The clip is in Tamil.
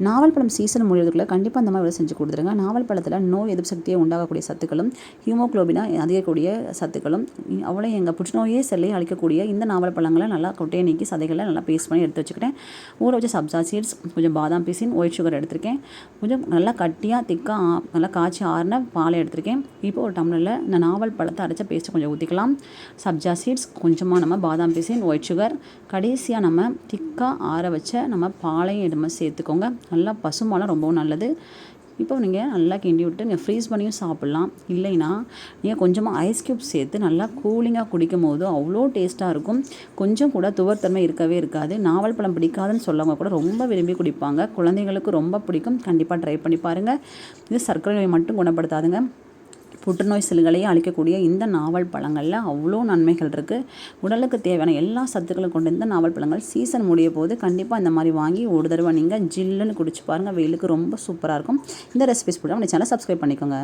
நாவல் பழம் சீசன் முடியறதுக்குள்ள கண்டிப்பாக அந்த மாதிரி செஞ்சு கொடுத்துருங்க. நாவல் பழத்தில் நோய் எதிர்ப்பு சக்தியை உண்டாகக்கூடிய சத்துக்களும் ஹீமோக்ளோபினா அதிகக்கூடிய சத்துக்களும் அவ்வளோ எங்கள் புற்றுநோயே செல்லையை அழிக்கக்கூடிய இந்த நாவல் பழங்களை நல்லா கொட்டையை நீக்கி சதைகளை நல்லா பேஸ்ட் பண்ணி எடுத்து வச்சுக்கிட்டேன். ஊற வச்சு சப்ஜா சீட்ஸ் கொஞ்சம் பாதாம் பீசின் ஒயிட் சுகர் எடுத்திருக்கேன். கொஞ்சம் நல்லா கட்டியாக திக்காக நல்லா காய்ச்சி ஆறின பாலை எடுத்திருக்கேன். இப்போ ஒரு டம்ளரில் இந்த நாவல் பழத்தை அரைச்ச பேஸ்ட்டை கொஞ்சம் ஊற்றிக்கலாம் சப்ஜா சீட்ஸ் கொஞ்சமாக நம்ம பாதாம் பீசின் ஒயிட் சுகர் கடைசியாக நம்ம திக்காக ஆற வச்ச நம்ம பாலையும் நம்ம சேர்த்துக்கோங்க. நல்லா பசுமாலாம் ரொம்பவும் நல்லது. இப்போ நீங்கள் நல்லா கிண்டி விட்டு நீங்கள் ஃப்ரீஸ் பண்ணியும் சாப்பிட்லாம். இல்லைன்னா நீங்கள் கொஞ்சமாக ஐஸ் க்யூப் சேர்த்து நல்லா கூலிங்காக குடிக்கும் போது அவ்வளோ டேஸ்ட்டாக இருக்கும். கொஞ்சம் கூட துவர்த்தன்மை இருக்கவே இருக்காது. நாவல் பழம் பிடிக்காதுன்னு சொல்லவங்க கூட ரொம்ப விரும்பி குடிப்பாங்க. குழந்தைங்களுக்கு ரொம்ப பிடிக்கும். கண்டிப்பாக ட்ரை பண்ணி பாருங்கள் இது சர்க்கரை நோய் மட்டும் குணப்படுத்தாதுங்க. புற்றுநோய் செல்களையும் அழிக்கக்கூடிய இந்த நாவல் பழங்களில் அவ்வளோ நன்மைகள் இருக்குது உடலுக்கு தேவையான எல்லா சத்துக்களும் கொண்டு இந்த நாவல் பழங்கள் சீசன் முடிய போது கண்டிப்பாக இந்த மாதிரி வாங்கி ஒரு தடவை நீங்கள் ஜில்லுன்னு குடிச்சு பாருங்கள் வெயிலுக்கு ரொம்ப சூப்பராக இருக்கும். இந்த ரெசிபிஸ் கூட நம்ம சேனல் சப்ஸ்கிரைப் பண்ணிக்கோங்க.